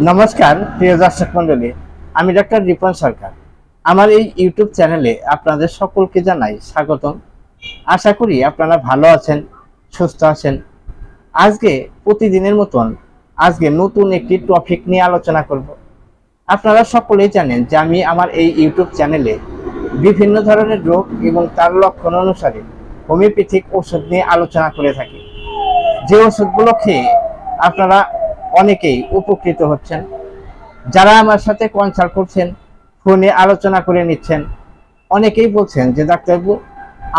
নমস্কার, প্রিয় দর্শক মন্ডলী আমি ডক্টর রিপন সরকার। আমার এই ইউটিউব চ্যানেলে আপনাদের সকলকে জানাই স্বাগতম। আশা করি আপনারা ভালো আছেন, সুস্থ আছেন। আজকে প্রতিদিনের মতন আজকে নতুন একটি টপিক নিয়ে আলোচনা করব। আপনারা সকলেই জানেন যে আমি আমার এই ইউটিউব চ্যানেলে বিভিন্ন ধরনের রোগ এবং তার লক্ষণ অনুসারে হোমিওপ্যাথিক ওষুধ নিয়ে আলোচনা করে থাকি। যে ওষুধগুলো খেয়ে আপনারা অনেকেই উপকৃত হচ্ছেন। যারা আমার সাথে কনসাল্ট করছেন ফোনে আলোচনা করে নিচ্ছেন, অনেকেই বলছেন যে ডাক্তারবাবু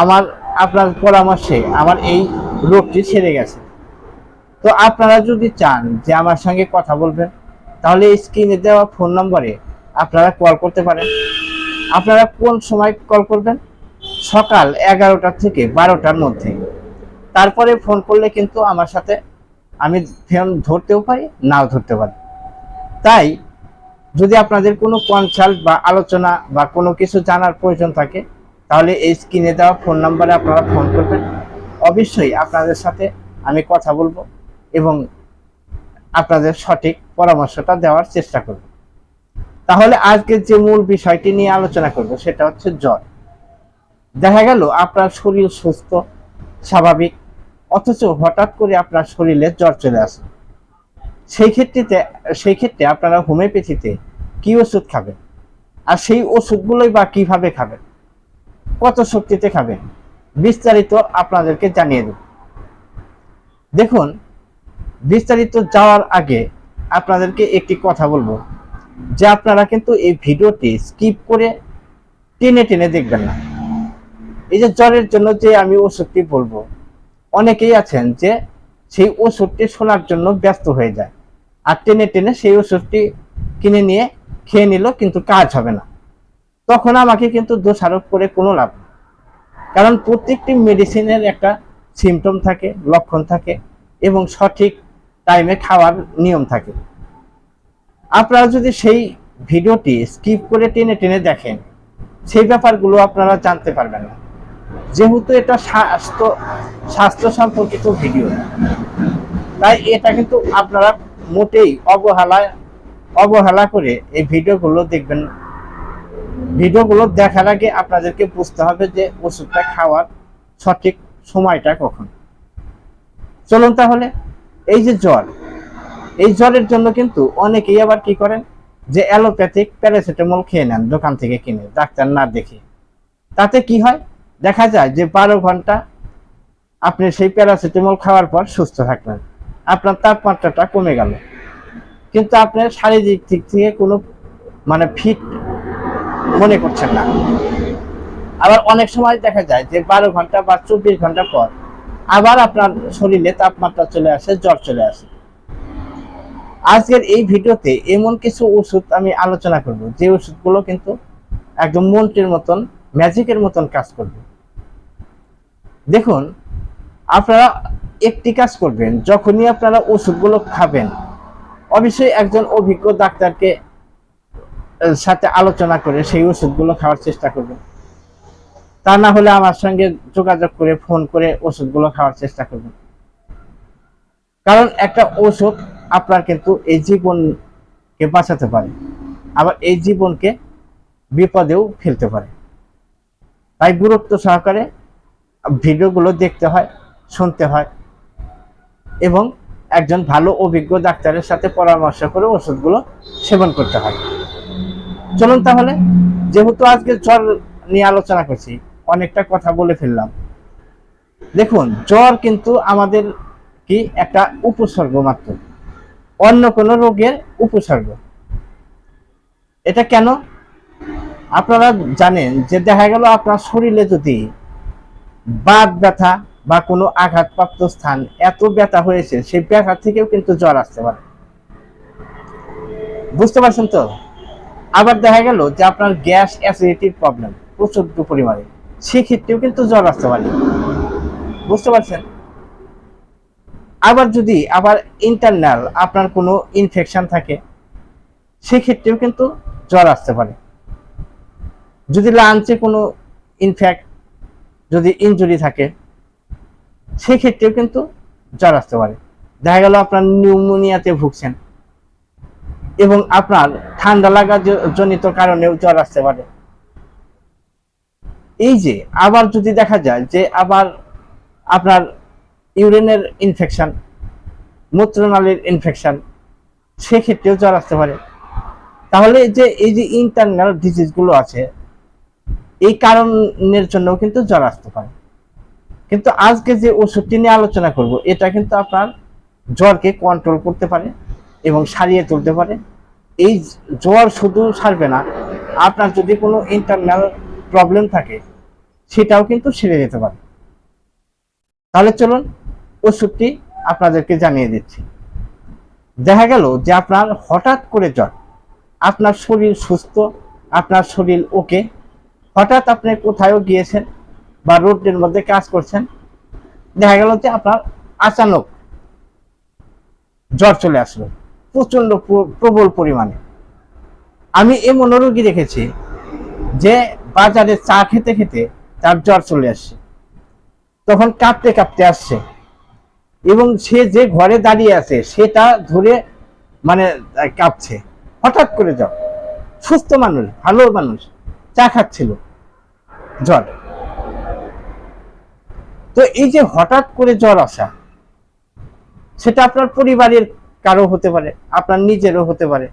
আমার, আপনার পরামর্শে আমার এই রোগটি ছেড়ে গেছে। তো আপনারা যদি চান যে, আমার সঙ্গে কথা বলবেন, তাহলে স্ক্রিনে দেওয়া ফোন নম্বরে আপনারা কল করতে পারেন। আপনারা কোন সময় কল করবেন? সকাল এগারোটা থেকে বারোটার মধ্যে। তারপরে ফোন করলে কিন্তু আমার সাথে আমি ফোন ধরতেও পারি, নাও ধরতে পারি। তাই যদি আপনাদের কোনো কনসাল্ট বা আলোচনা বা কোনো কিছু জানার প্রয়োজন থাকে, তাহলে এই স্ক্রিনে দেওয়া ফোন নাম্বারে আপনারা ফোন করবেন। অবশ্যই আপনাদের সাথে আমি কথা বলব এবং আপনাদের সঠিক পরামর্শটা দেওয়ার চেষ্টা করব। তাহলে আজকে যে মূল বিষয়টি নিয়ে আলোচনা করব, সেটা হচ্ছে জ্বর। দেখা গেল আপনার শরীর সুস্থ, স্বাভাবিক অথচ হঠাৎ করে আপনার শরীরে জ্বর চলে আসে। সেই ক্ষেত্রে সেই ক্ষেত্রে আপনারা হোমিওপ্যাথিতে কি ওষুধ খাবেন? আর সেই ওষুধগুলোই বা কীভাবে খাবেন? কত শক্তিতে খাবেন? বিস্তারিত আপনাদেরকে জানিয়ে দেব। দেখুন, বিস্তারিত যাওয়ার আগে আপনাদেরকে একটি কথা বলব, যে আপনারা কিন্তু এই ভিডিওটি স্কিপ করে টেনে টেনে দেখবেন না। এই যে জ্বরের জন্য যে আমি ওষুধটি বলব অনেকেই আছেন যে সেই ওষুধটি শোনার জন্য ব্যস্ত হয়ে যায়। আর টেনে টেনে সেই ওষুধটি কিনে নিয়ে খেয়ে নিল কিন্তু কাজ হবে না। তখন আমাকে কিন্তু দোষারোপ করে কোনো লাভ নেই। কারণ প্রত্যেকটি মেডিসিনের একটা সিমটম থাকে, লক্ষণ থাকে এবং সঠিক টাইমে খাওয়ার নিয়ম থাকে। আপনারা যদি সেই ভিডিওটি স্কিপ করে টেনে টেনে দেখেন, সেই ব্যাপারগুলো আপনারা জানতে পারবেন না। যেহেতু এটা স্বাস্থ্য স্বাস্থ্য সম্পর্কিত ভিডিও তাই এটা কিন্তু আপনারা মোটেই অবহেলায়, অবহেলা করে এই ভিডিওগুলো দেখবেন। ভিডিওগুলো দেখার আগে আপনাদেরকে বুঝতে হবে যে ওষুধটা খাওয়ার সঠিক সময়টা কখন। চলুন তাহলে, এই যে জ্বর, এই জ্বরের জন্য কিন্তু অনেকেই আবার কি করেন? যে অ্যালোপ্যাথিক প্যারাসিটামল খেয়ে নেন, দোকান থেকে কিনে, ডাক্তার না দেখে। তাতে কি হয়? দেখা যায় যে বারো ঘণ্টা আপনি সেই প্যারাসিটামল খাওয়ার পর সুস্থ থাকলেন। আপনার তাপমাত্রাটা কমে গেল। কিন্তু আপনার শারীরিক দিক থেকে কোনো মানে ফিট মনে করছেন না। আবার অনেক সময় দেখা যায় যে বারো ঘণ্টা বা চব্বিশ ঘণ্টা পর আবার আপনার শরীরে তাপমাত্রা চলে আসে, জ্বর চলে আসে। আজকের এই ভিডিওতে এমন কিছু ওষুধ আমি আলোচনা করব। যে ওষুধগুলো কিন্তু একদম মন্ত্রের মতন ম্যাজিকের মতন কাজ করবে। দেখুন, আপনারা একটি কাজ করবেন, যখনই আপনারা ওষুধগুলো খাবেন, অবশ্যই একজন অভিজ্ঞ ডাক্তারকে সাথে আলোচনা করে সেই ওষুধগুলো খাওয়ার চেষ্টা করবেন। তা না হলে আমার সঙ্গে যোগাযোগ করে, ফোন করে ওষুধগুলো খাওয়ার চেষ্টা করবেন। কারণ একটা ওষুধ আপনার কিন্তু এই জীবনকে বাঁচাতে পারে, আবার এই জীবনকে বিপদেও ফেলতে পারে। তাই গুরুত্ব সহকারে ভিডিওগুলো দেখতে হয়, শুনতে হয় এবং একজন ভালো অভিজ্ঞ ডাক্তারের সাথে পরামর্শ করে ওষুধগুলো সেবন করতে হয়। চলুন তাহলে, যেহেতু আজকে জ্বর নিয়ে আলোচনা করছি, অনেকটা কথা বলে ফেললাম। দেখুন, জ্বর কিন্তু আমাদের কি একটা উপসর্গ মাত্র, অন্য কোনো রোগের উপসর্গ। এটা কেন? আপনারা জানেন যে দেখা গেল আপনার শরীরে যদি বাত ব্যথা বা কোনো আঘাতপ্রাপ্ত স্থান এত ব্যথা হয়েছে, সেই ব্যথা থেকেও কিন্তু জ্বর আসতে পারে। বুঝতে পারছেন তো? আবার দেখা গেল যে আপনার গ্যাস অ্যাসিডিটির প্রবলেম প্রচুর পরিমাণে, সেক্ষেত্রেও কিন্তু জ্বর আসতে পারে। বুঝতে পারছেন? আবার যদি আবার ইন্টারনাল আপনার কোনো ইনফেকশন থাকে, সেক্ষেত্রেও কিন্তু জ্বর আসতে পারে। যদি লাঞ্চে কোনো ইনফ্যাক্ট যদি ইনজুরি থাকে, সেক্ষেত্রেও কিন্তু জ্বর আসতে পারে। দেখা গেল আপনার নিউমোনিয়াতে ভুগছেন এবং আপনার ঠান্ডা লাগা জনিত কারণেও জ্বর আসতে পারে। এই যে, আবার যদি দেখা যায় যে আবার আপনার ইউরিনের ইনফেকশন মূত্রনালীর ইনফেকশন সেক্ষেত্রেও জ্বর আসতে পারে। তাহলে যে, এই যে ইন্টারনাল ডিজিজগুলো আছে এই কারণের জন্য কিন্তু জ্বর আসতে পারে। কিন্তু আজকে যে ওষুধটি নিয়ে আলোচনা করব, এটা কিন্তু আপনার জ্বরকে কন্ট্রোল করতে পারে এবং সারিয়ে তুলতে পারে। এই জ্বর শুধু সারবে না, আপনার যদি কোনো ইন্টারনাল প্রবলেম থাকে, সেটাও কিন্তু সেরে যেতে পারে। তাহলে চলুন ওষুধটি আপনাদেরকে জানিয়ে দিচ্ছি। দেখা গেল যে আপনার হঠাৎ করে জ্বর, আপনার শরীর সুস্থ, আপনার শরীর ওকে হঠাৎ আপনি কোথাও গিয়েছেন বা রোডের মধ্যে কাজ করছেন, দেখা গেল যে আপনার আচানক জ্বর চলে আসলো প্রচণ্ড প্র- প্রবল পরিমাণে। আমি এমন রোগী দেখেছি যে বাজারে চা খেতে খেতে তার জ্বর চলে আসছে। তখন কাঁপতে কাঁপতে আসছে এবং সে যে ঘরে দাঁড়িয়ে আছে সেটা ধরে মানে কাঁপছে। হঠাৎ করে যাও সুস্থ মানুষ, ভালো মানুষ। চা খাচ্ছিল। জ্বর। তো এই যে হঠাৎ করে জ্বর আসা, সেটা আপনার পরিবারের কারও হতে পারে, আপনার নিজেরও হতে পারে।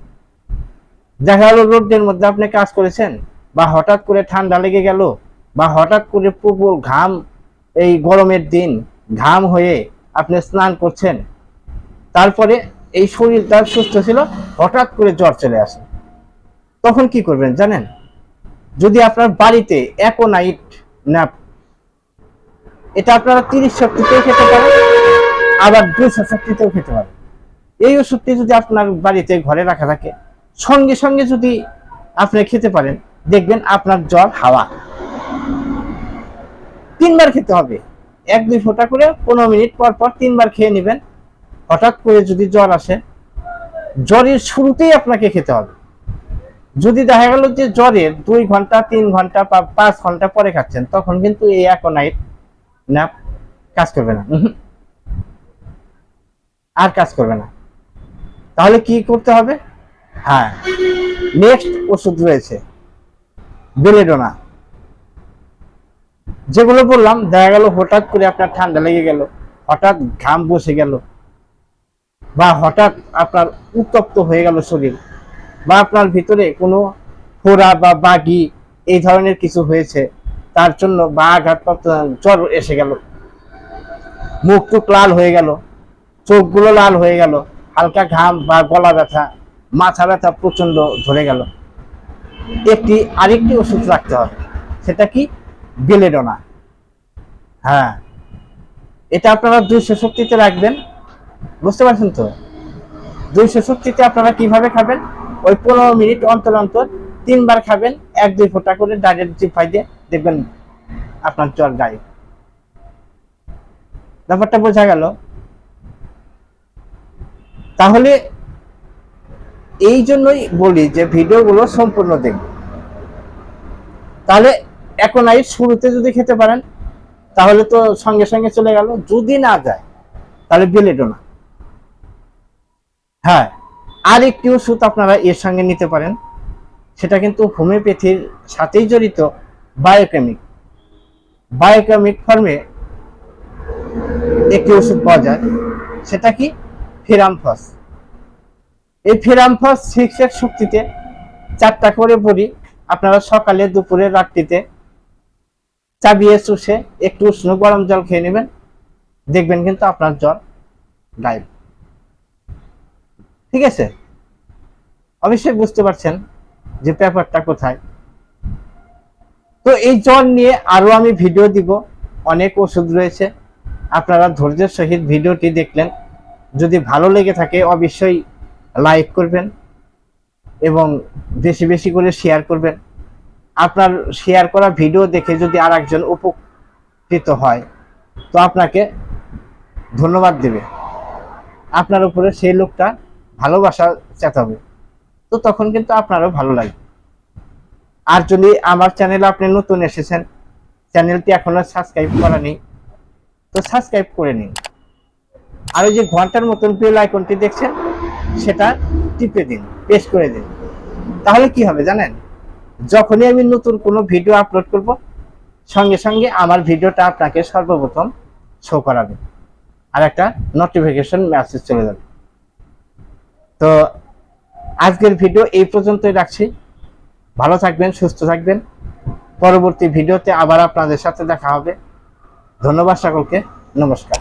দেখা গেল রোদের মধ্যে আপনি কাজ করেছেন, বা হঠাৎ করে ঠান্ডা লেগে গেল, বা হঠাৎ করে প্রবল ঘাম, এই গরমের দিন, ঘাম হয়ে আপনি স্নান করছেন। তারপরে এই শরীরটা সুস্থ ছিল, হঠাৎ করে জ্বর চলে আসে। তখন কি করবেন জানেন? যদি আপনার বাড়িতে একোনাইট ন্যাপ, এটা আপনারা তিরিশ শক্তিতেও খেতে পারেন, আবার দুইশো শক্তিতেও খেতে পারেন। এই ওষুধটি যদি আপনার বাড়িতে ঘরে রাখা থাকে, সঙ্গে সঙ্গে যদি আপনি খেতে পারেন, দেখবেন আপনার জ্বর হাওয়া। তিনবার খেতে হবে। এক, দুই ফোঁটা করে পনেরো মিনিট পর পর তিনবার খেয়ে নেবেন। হঠাৎ করে যদি জ্বর আসে, জ্বরের শুরুতেই আপনাকে খেতে হবে। যদি দেখা গেল যে জ্বরের দুই ঘণ্টা, তিন ঘণ্টা বা পাঁচ ঘণ্টা পরে খাচ্ছেন, তখন কিন্তু এই অ্যাকোনাইট ন্যাপ কাজ করবে না। আর কাজ করবে না। তাহলে কি করতে হবে? হ্যাঁ নেক্সট ওষুধ রয়েছে, বেলেডোনা। যেগুলো বললাম, দেখা গেল হঠাৎ করে আপনার ঠান্ডা লেগে গেল, হঠাৎ ঘাম বসে গেল, বা হঠাৎ আপনার উত্তপ্ত হয়ে গেল শরীর। বা আপনার ভিতরে কোনো ফোড়া বা বাগি এই ধরনের কিছু হয়েছে, তার জন্য বা আঘাতপ্রাপ্ত জ্বর এসে গেল। মুখ টুক লাল হয়ে গেল, চোখগুলো লাল হয়ে গেল, হালকা ঘাম বা গলা ব্যথা, মাথা ব্যথা প্রচণ্ড ধরে গেল। একটি আরেকটি ওষুধ রাখতে হবে, সেটা কি? বেলেডোনা। হ্যাঁ। এটা আপনারা দুইশো শক্তিতে রাখবেন। বুঝতে পারছেন তো? দুইশো শক্তিতে আপনারা কীভাবে খাবেন? ওই পনেরো মিনিট অন্তর অন্তর তিনবার খাবেন, এক, দুই ফোঁটা করে ডাইরেক্ট দিয়ে দেখবেন আপনার জ্বর গায়ে। ব্যাপারটা বোঝা গেল? তাহলে এই জন্যই বলি যে ভিডিওগুলো সম্পূর্ণ দেখবে তাহলে এখন এই শুরুতে যদি খেতে পারেন, তাহলে তো সঙ্গে সঙ্গে চলে গেল। যদি না যায়, তাহলে বেলেডোনা হ্যাঁ। আর একটি ওষুধ আপনারা এর সঙ্গে নিতে পারেন। সেটা কিন্তু হোমিওপ্যাথির সাথেই জড়িত বায়োকেমিক বায়োকেমিক ফর্মে একটি ওষুধ পাওয়া যায়, সেটা কি? ফেরামফস। এই ফেরামফস সিক্স এর শক্তিতে চারটা করে বড়ি আপনারা সকালে, দুপুরে, রাত্রিতে চাবিয়ে চুষে একটু উষ্ণ গরম জল খেয়ে নেবেন। দেখবেন কিন্তু আপনার জ্বর গায়েব। ঠিক আছে? অবশ্যই বুঝতে পারছেন যে ব্যাপারটা কোথায়। তো এই জ্বর নিয়ে আরও আমি ভিডিও দিব। অনেক ওষুধ রয়েছে। আপনারা ধৈর্যের সহিত ভিডিওটি দেখলেন। যদি ভালো লেগে থাকে অবশ্যই লাইক করবেন এবং বেশি বেশি করে শেয়ার করবেন। আপনার শেয়ার করা ভিডিও দেখে যদি আর একজন উপকৃত হয়, তো আপনাকে ধন্যবাদ দেবে। আপনার উপরে সেই লোকটা ভালোবাসা চেতাবে। তো তখন কিন্তু আপনারও ভালো লাগবে আর যদি আমার চ্যানেলে আপনি নতুন এসেছেন চ্যানেলটি এখনও সাবস্ক্রাইব করা নেই, তো সাবস্ক্রাইব করে নিন। আর ওই যে ঘণ্টার মতন বেল আইকনটি দেখছেন, সেটা টিপে দিন পেস্ট করে দিন। তাহলে কি হবে জানেন? যখনই আমি নতুন কোনো ভিডিও আপলোড করব, সঙ্গে সঙ্গে আমার ভিডিওটা আপনাকে সর্বপ্রথম শো করাবে। আর একটা নোটিফিকেশন মেসেজ চলে যাবে। তো আজকের ভিডিও এই পর্যন্তই রাখছি। ভালো থাকবেন, সুস্থ থাকবেন। পরবর্তী ভিডিওতে আবার আপনাদের সাথে দেখা হবে। ধন্যবাদ সকলকে। নমস্কার।